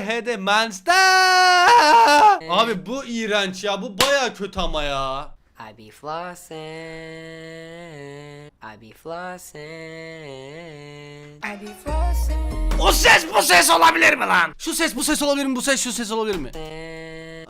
HD Monster. Abi bu iğrenç ya. Bu baya kötü ama ya. I be flossing. I be flossing. I be flossing. O ses bu ses olabilir mi lan? Şu ses bu ses olabilir mi? Bu ses şu ses olabilir mi? Eee,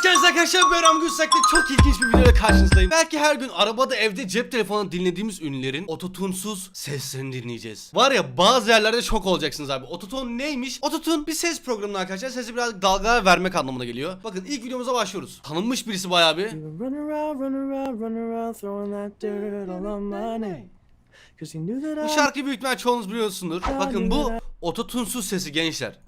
Hoş geldiniz arkadaşlar ben Ram Gülsak'ta çok ilginç bir videoyla karşınızdayım. Belki her gün arabada evde cep telefonu dinlediğimiz ünlülerin ototunsuz seslerini dinleyeceğiz. Var ya bazı yerlerde şok olacaksınız abi. Ototun neymiş? Ototun bir ses programı arkadaşlar. Sesi biraz dalga vermek anlamına geliyor. Bakın ilk videomuza başlıyoruz. Tanınmış birisi bayağı bir. Bu şarkıyı büyük ihtimal çoğunuz biliyorsundur. Bakın bu ototunsuz sesi gençler.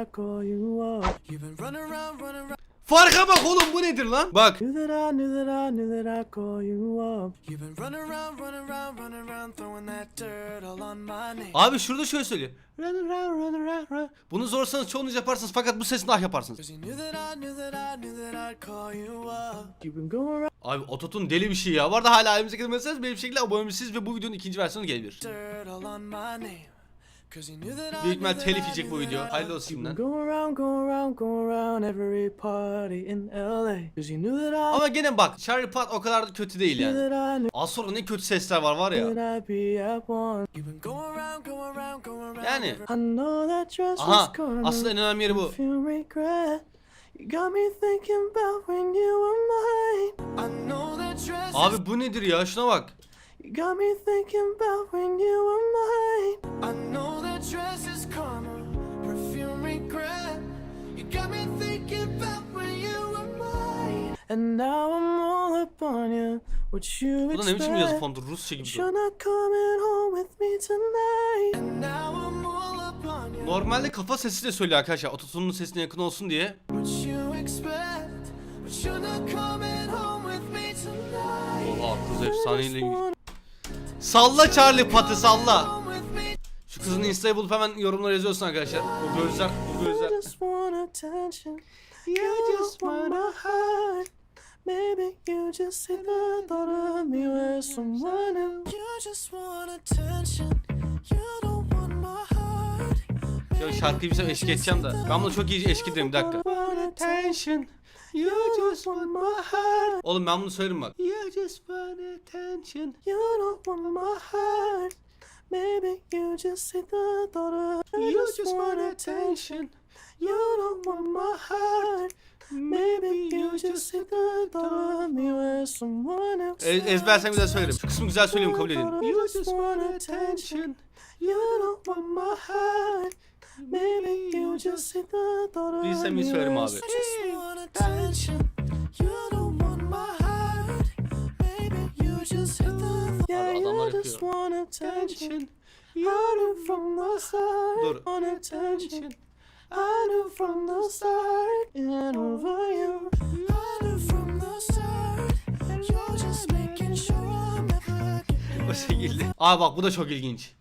Farka bak oğlum bu nedir lan? Bak. Knew that I knew that I knew that I call you up. You've been running around, running around, running around, throwing that dirt all on my name. Abi şurada şöyle söylüyor. Run around, run around, run. Bunu zorsanız çoğunuz yaparsınız fakat bu sesini daha yaparsınız. Abi ototun deli bir şey ya. Bu arada hala elimize gelmezseniz benim şekilde abone olabilirsiniz ve bu videonun ikinci versiyonu gelebilir. Büyük ihtimal knew telif that I yiyecek bu knew video. that I- Hayırlı olsun You've lan. been going around, going around, going around every party in LA. Cause you knew that I Ama gene bak Charlie Puth o kadar da kötü değil knew yani. that I knew Az sonra ne kötü sesler var var ya. Yani. Aha aslında en önemli yeri bu. Abi bu nedir ya şuna bak. You got me thinking about when you were mine. I know that dress is karma, perfume regret. You got me thinking about when you were mine. And now I'm all up on you. What you Bu da ne biçim yazı expect? fontu Rusça gibi. You're not coming home with me tonight. And now I'm all up on you. Normalde kafa sesi de söylüyor arkadaşlar. Ototunun sesine yakın olsun diye. What you expect? But you're not coming home with me tonight. Oha kız efsaneyle. Salla Charlie Puth'ı salla. Şu kızın insta'yı bulup hemen yorumlara yazıyorsun arkadaşlar. O gözler, o gözler. You just want attention. You just want my heart. Maybe you just hate the thought of me with someone else. You just want attention. You don't want my heart. Ya şarkıyı bir eşlik edeceğim de. Ben bunu çok iyi eşlik ederim bir dakika. Attention. You just want my heart. Oğlum ben bunu söylerim bak. You just want attention. You don't want my heart. Maybe you just hate the thought of You just want attention. You don't want my heart. Maybe you just hate the thought of me with someone else. E ezber sen güzel söylerim. Şu kısmı güzel söyleyeyim kabul edin. You just want attention. You don't want my heart. Maybe you just hate the thought of Bilsem iyi me söylerim abi. someone attention. You don't want my heart. Maybe you just hate the Yeah, adamlar you just yapıyor. want attention. Attention. I knew from the start. Dur. Want attention. I knew from the start. And over you. I knew from the start. You're just making sure I'm never getting O şekilde. Aa bak bu da çok ilginç.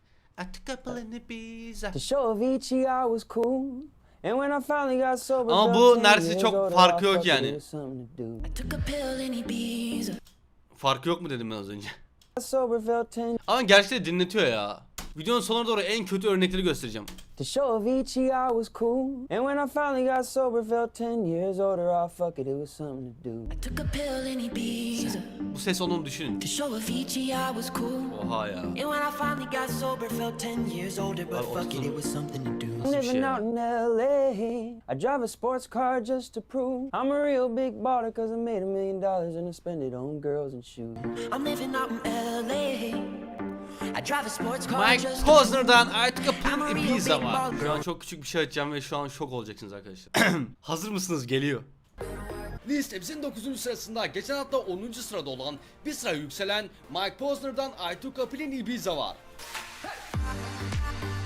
I took a couple in the pizza. To show Avicii I was cool. And when I finally got sober, Ama bu 10 neredeyse çok farkı I yok yani. do. Took a pill in Ibiza. Farkı yok mu dedim ben az önce. Got sober felt 10 Ama gerçekten dinletiyor ya. Videonun sonuna doğru en kötü örnekleri göstereceğim. To show Avicii I was cool. And when I finally got sober felt 10 years older, I fuck it, it was something to do. I took a pill in Ibiza. Bu ses onu düşünün. To show Avicii I was cool. Oha ya. And when I finally got sober, felt 10 years older, but Abi fuck it, it was something to do. Nasıl bir şey Living ya? out in LA. I drive a sports car just to prove I'm a real big baller cause I made a million dollars and I spend it on girls and shoes. I'm living out in LA. I drive a sports car Mike Posner'dan took a pill I'm a in real Ibiza big var. Şu an çok küçük bir şey açacağım ve şu an şok olacaksınız arkadaşlar. Hazır mısınız? Geliyor. Listemizin 9. sırasında geçen hafta 10. sırada olan bir sıra yükselen Mike Posner'dan I Took a Pill in Ibiza var.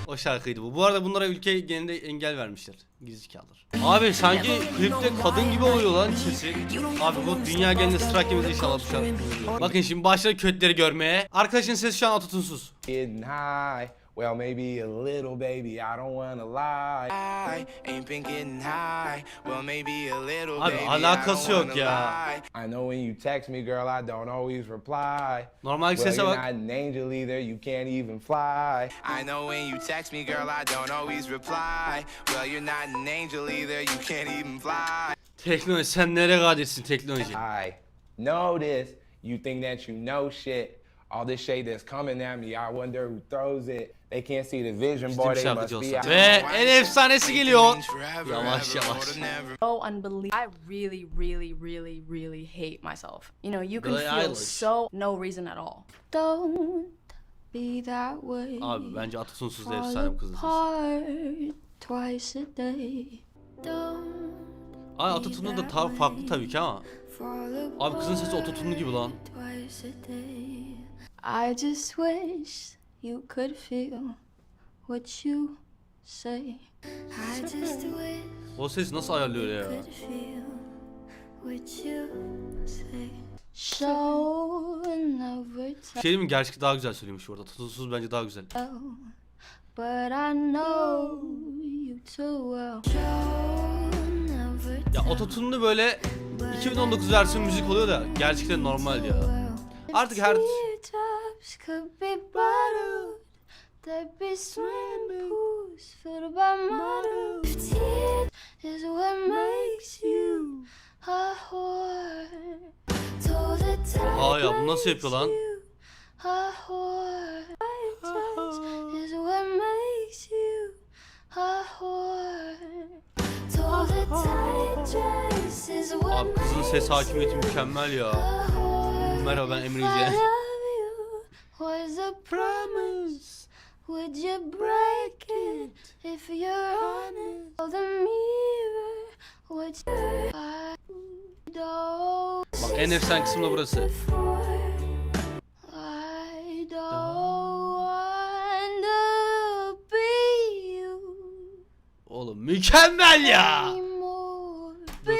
O şarkıydı bu. Bu arada bunlara ülke genelinde engel vermişler. Gerizekalılar. Abi sanki klipte kadın gibi oluyor lan sesi. Abi bu dünya genelinde strike yemez inşallah bu şarkı. Bakın şimdi başladı kötüleri görmeye. Arkadaşın sesi şu an ototunsuz. High Well, maybe a little, baby. I don't wanna lie. I ain't been getting high. Well, maybe a little Abi, baby. I alakası don't yok wanna ya. lie. I know when you text me, girl, I don't always reply. Normal Well, sese you're bak. not an angel either. You can't even fly. I know when you text me, girl, I don't always reply. Well, you're not an angel either. You can't even fly. Teknoloji sen nereye kadirsin teknoloji? I know this. You think that you know shit. All this shade that's coming at me, I wonder who throws it. They can't see the vision, boy. They must be out. Ve en efsanesi geliyor. Yavaş, yavaş. so unbelievable. I really, really, really, really hate myself. You know, you can Billie feel Eilish. so no reason at all. Don't be that way. Abi bence de Fall efsane bir kızız. apart twice a day. Don't Ay Atatürk'ün de tar farklı tabii ki ama. Abi kızın sesi ototunlu gibi lan. I just wish you could feel what you say. I just wish O ses nasıl ayarlıyor ya? could feel what you say. So never şey mi? Gerçek daha güzel söylemiş arada. Atatürk'süz bence daha güzel. tell, but I know you too well. So never Ya ototunlu böyle 2019 versiyon müzik oluyor da gerçekten normal ya. Artık her Teardrops could be bottled. There'd be swimming pools filled by models. Tears is what makes you a whore. Told the time Aa ya, bu nasıl yapıyor lan? A whore. İs what makes you a whore. Told the tight dress is what Abi kızın ses hakimiyeti mükemmel ya. Merhaba ben Emre Yüce. Was a promise. Would you break it if you're honest? Oh, the mirror, would you? I don't Bak en efsane kısım da burası. I don't want to be you Oğlum mükemmel ya. anymore. Be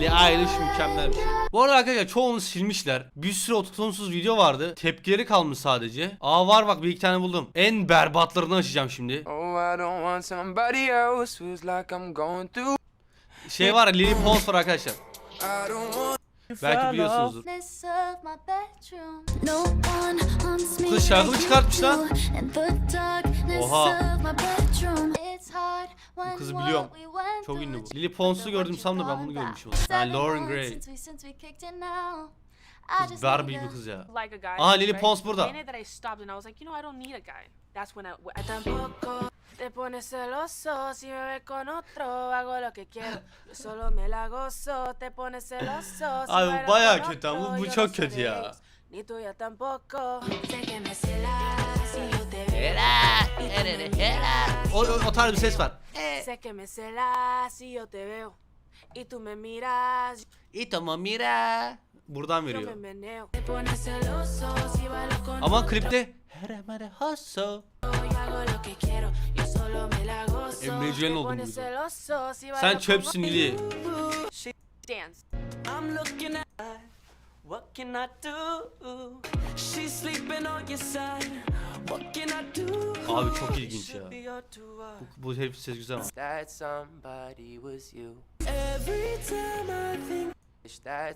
Billie Eilish mükemmel bir şey. Bu arada arkadaşlar çoğunu silmişler. Bir sürü ototonsuz video vardı. Tepkileri kalmış sadece. Aa var bak bir iki tane buldum. En berbatlarını açacağım şimdi. Oh. Şey var Lily Pons var arkadaşlar. Belki biliyorsunuzdur. Kız şarkı mı çıkartmış lan? Oha. When kızı biliyorum. Çok ünlü bu. Lily Pons'u gördüm sandım ben bunu call görmüşüm. Yani Lauren Gray. Kız Barbie a- kız ya. like a guy. Aa Lily? Pons burada. Te pones celoso si me ves con otro, hago lo que quiero. Solo me la gozo, te pones celoso si Abi bayağı kötü ama bu yo çok kötü ya. Ni tuya tampoco. Sé que me celas O, o, o tarz bir ses var. Sé que me celas si yo te veo. Y tú me miras, İyi tamam mira. Buradan yo veriyor. me meneo. Te pones celoso si bailo con Ama klipte hasso. Yo hago lo que quiero, yo solo me la gozo. Emre Yücel'in Te olduğunu pones duydum. celoso si Sen bailo çöpsün con Lili. Dance. I'm looking. What can I do? She's sleeping on your side. What can I do? Abi çok ilginç ya. Should be your two eyes. Bu, bu herif ses güzel ama. that somebody was you. Every time I think,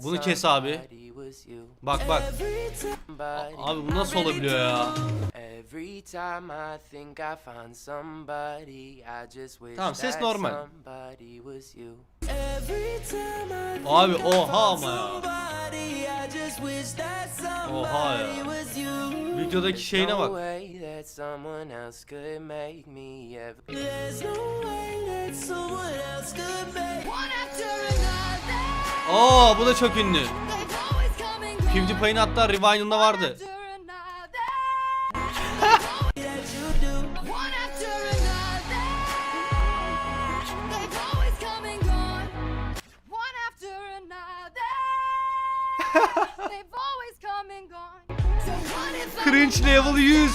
Bunu kes abi. somebody was you. Bak bak. every time Somebody. Abi bu nasıl olabiliyor ya? Tamam, ses normal. Abi oha ama ya. Oha ya. Videodaki şeyine bak. way that someone else could make me ever. There's Cringe level 100.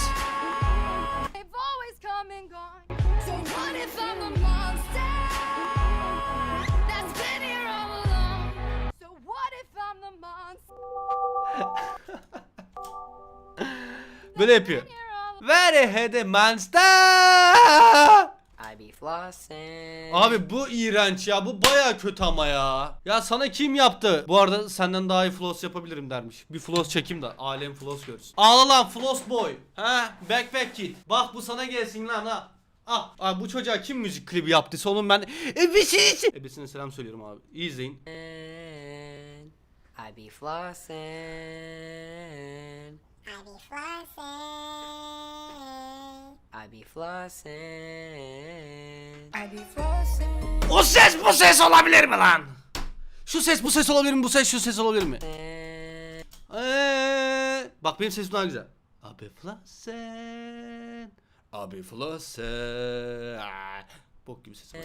Böyle yapıyor. Very head monster. I be flossing. Abi bu iğrenç ya. Bu baya kötü ama ya. Ya sana kim yaptı? Bu arada senden daha iyi floss yapabilirim dermiş. Bir floss çekeyim de alem floss görsün. Ağla lan floss boy. Ha? Backpack kid. Bak bu sana gelsin lan ha. Ah, abi bu çocuğa kim müzik klibi yaptıysa onun ben ebesini için. Ebesine selam söylüyorum abi. İyi izleyin. I be flossing. I be flossing. I be flossing. I be flossing. O ses bu ses olabilir mi lan? Şu ses bu ses olabilir mi? Bu ses şu ses olabilir mi? Eee, bak benim sesim daha güzel. Abi flossen. Abi flossen. Aa, Bok gibi ses var.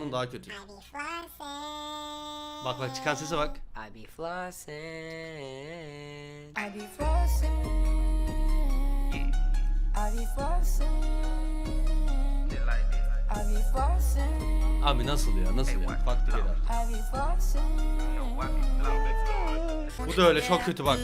Bunun daha kötü. I be flossing. Bak bak çıkan sese bak. I be flossing. I be flossing. Abi nasıl ya nasıl ya? Farklı flossing. Bu da öyle çok kötü bak.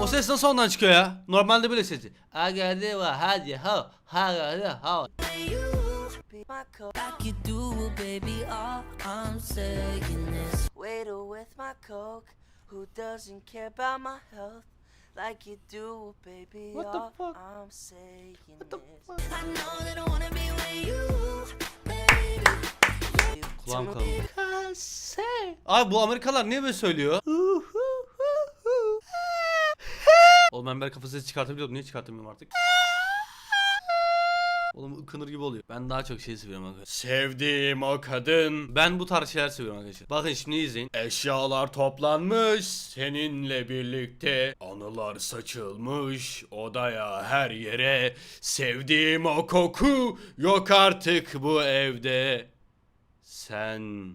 O ses nasıl ondan çıkıyor ya? Normalde böyle sesi. Agade va hadi ha ha ha ha. Like you do, baby. What the fuck? I'm saying What the fuck? I know that I wanna be with you, baby. Kulağım kalın. Abi bu Amerikalar niye böyle söylüyor? Oğlum ben böyle kafa sesi çıkartabiliyordum. Niye çıkartamıyorum artık? Oğlum ıkınır gibi oluyor. Ben daha çok şey seviyorum arkadaşlar. Sevdiğim o kadın. Ben bu tarz şeyler seviyorum arkadaşlar. Bakın şimdi izleyin. Eşyalar toplanmış. Seninle birlikte anılar saçılmış. Odaya her yere. Sevdiğim o koku yok artık bu evde. Sen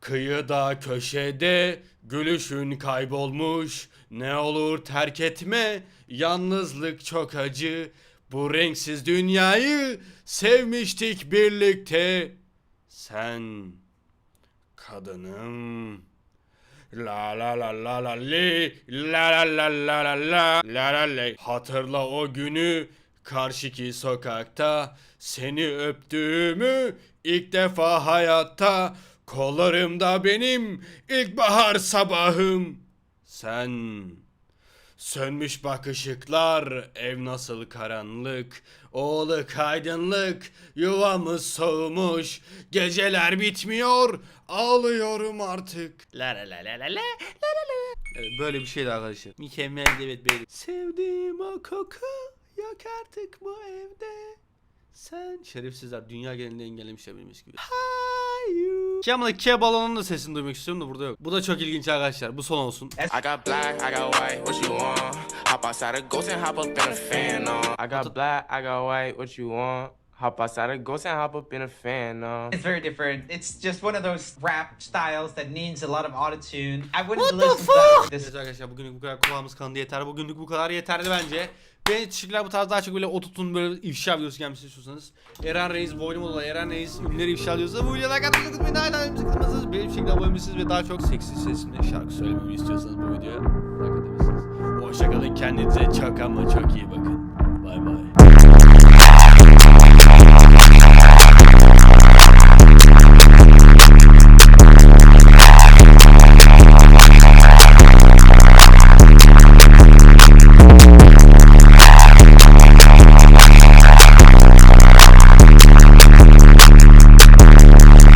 Kıyıda köşede gülüşün kaybolmuş Ne olur terk etme yalnızlık çok acı Bu renksiz dünyayı sevmiştik birlikte Sen kadınım La la la la la li La la la la la la La la la Hatırla o günü Karşıki sokakta Seni öptüğümü ilk defa hayatta Kollarımda benim ilkbahar sabahım. Sen Sönmüş bak ışıklar, ev nasıl karanlık, oğlu kaydınlık, yuvamız soğumuş, geceler bitmiyor, ağlıyorum artık. La la la la la la la la Evet, böyle bir şeydi arkadaşlar. Mükemmel evet böyle. Sevdiğim o koku yok artık bu evde. Sen şerefsizler dünya genelinde engellemişler benim gibi. Hayır. Kemal'ın Kia balonunun da sesini duymak istiyorum da burada yok. Bu da çok ilginç arkadaşlar. Bu son olsun. I got black, I got white, what you want? Hop outside a ghost and hop up in a fan on. I got black, I got white, what you want? Hop outside a ghost and hop up in a fan on. It's very different. It's just one of those rap styles that needs a lot of autotune. I wouldn't What the listen to that. This Evet arkadaşlar bugünlük bu kadar kulağımız kandı yeter. Bugünlük bu kadar yeterli bence. Beğeni teşekkürler bu tarz daha çok böyle otutun böyle ifşa videosu gelmesini istiyorsanız. Eren Reis, Boynum olan Eren Reis ünlüleri ifşa diyorsa bu videoya like atmayı unutmayın. Hala önümüzü kırmazsanız benim şekilde abone misiniz ve daha çok seksi sesimle şarkı söylememi istiyorsanız bu videoya like atabilirsiniz. Hoşçakalın kendinize çok ama çok iyi bakın.